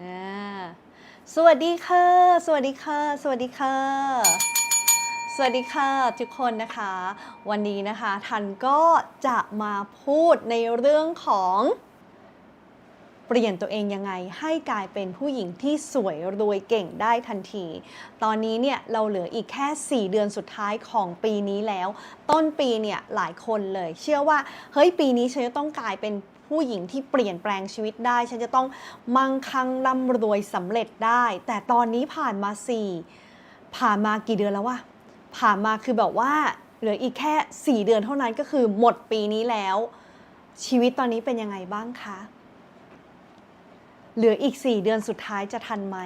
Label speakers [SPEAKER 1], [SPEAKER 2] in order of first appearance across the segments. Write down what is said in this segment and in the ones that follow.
[SPEAKER 1] สวัสดีค่ะ สวัสดีค่ะ สวัสดีค่ะ สวัสดีค่ะทุกคนนะคะ วันนี้นะคะทันก็จะมาพูดในเรื่องของ เปลี่ยนตัวเองยังไงให้กลายเป็นผู้หญิงที่สวยรวยเก่งได้ทันที ตอนนี้เนี่ยเราเหลืออีกแค่ 4 เดือนสุดท้ายของปีนี้แล้ว ต้นปีเนี่ยหลายคนเลย เชื่อว่าเฮ้ยปีนี้ฉันจะต้องกลายเป็นผู้หญิงที่เปลี่ยนแปลงชีวิตได้ ฉันจะต้องมั่งคั่งร่ำรวยสำเร็จได้ แต่ตอนนี้ผ่านมา 4 ผ่านมากี่เดือนแล้ววะผ่านมาคือแบบว่าเหลืออีกแค่ 4 เดือนเท่านั้นก็คือหมดปีนี้แล้ว ชีวิตตอนนี้เป็นยังไงบ้างคะ เหลืออีก 4 เดือนสุดท้ายจะทันไหม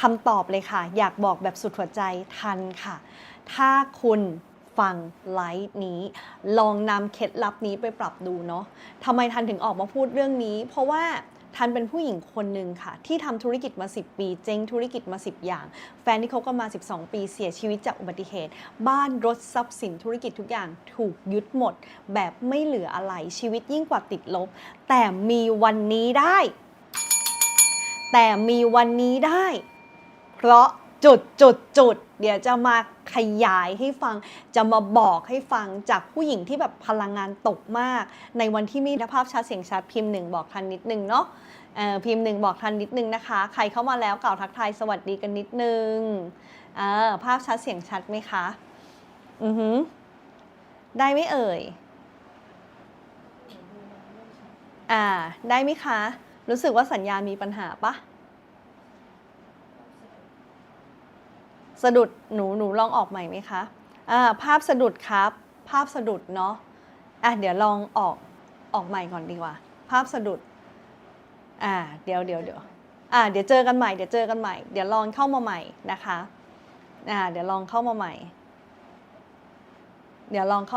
[SPEAKER 1] คำตอบเลยค่ะ อยากบอกแบบสุดหัวใจทันค่ะ ถ้าคุณฟังไลฟ์นี้ ลองนำเคล็ดลับนี้ไปปรับดูเนาะทำไมทันถึงออกมาพูดเรื่องนี้ เพราะว่าทันเป็นผู้หญิงคนหนึ่งค่ะ ที่ทำธุรกิจมา 10 ปี เจ๊งธุรกิจมา 10 อย่าง แฟนที่เขาก็มา 12 ปีเสียชีวิตจากอุบัติเหตุ บ้านรถทรัพย์สินธุรกิจทุกอย่างถูกยึดหมด แบบไม่เหลืออะไรชีวิตยิ่งกว่าติดลบ แต่มีวันนี้ได้ แต่มีวันนี้ได้ เพราะจุดจุดจุดเดี๋ยวจะมาขยายให้ฟัง จะมาบอกให้ฟังจากผู้หญิงที่แบบพลังงานตกมาก ในวันที่มีภาพชัดเสียงชัดพิมพ์หนึ่งบอกทันนิดนึงเนาะพิมพ์หนึ่งบอกทันนิดนึงนะคะ ใครเข้ามาแล้วกล่าวทักทายสวัสดีกันนิดนึงภาพชัดเสียงชัดไหมคะ อือหือ ได้ไหมเอ่ย อ่า ได้ไหมคะ รู้สึกว่าสัญญาณมีปัญหาปะสะดุดหนูหนูลองออกใหม่ไหมคะอ่าภาพสะดุดครับ ภาพสะดุดเนาะอะเดี๋ยวลองออกออกใหม่ก่อนดีกว่า ภาพสะดุดอ่าเดี๋ยวเดี๋ยวเดี๋ยวอ่าเดี๋ยวเจอกันใหม่เดี๋ยวเจอกันใหม่ เดี๋ยวลองเข้ามาใหม่นะคะอ่าเดี๋ยวลองเข้ามาใหม่ เดี๋ยวลองเข้า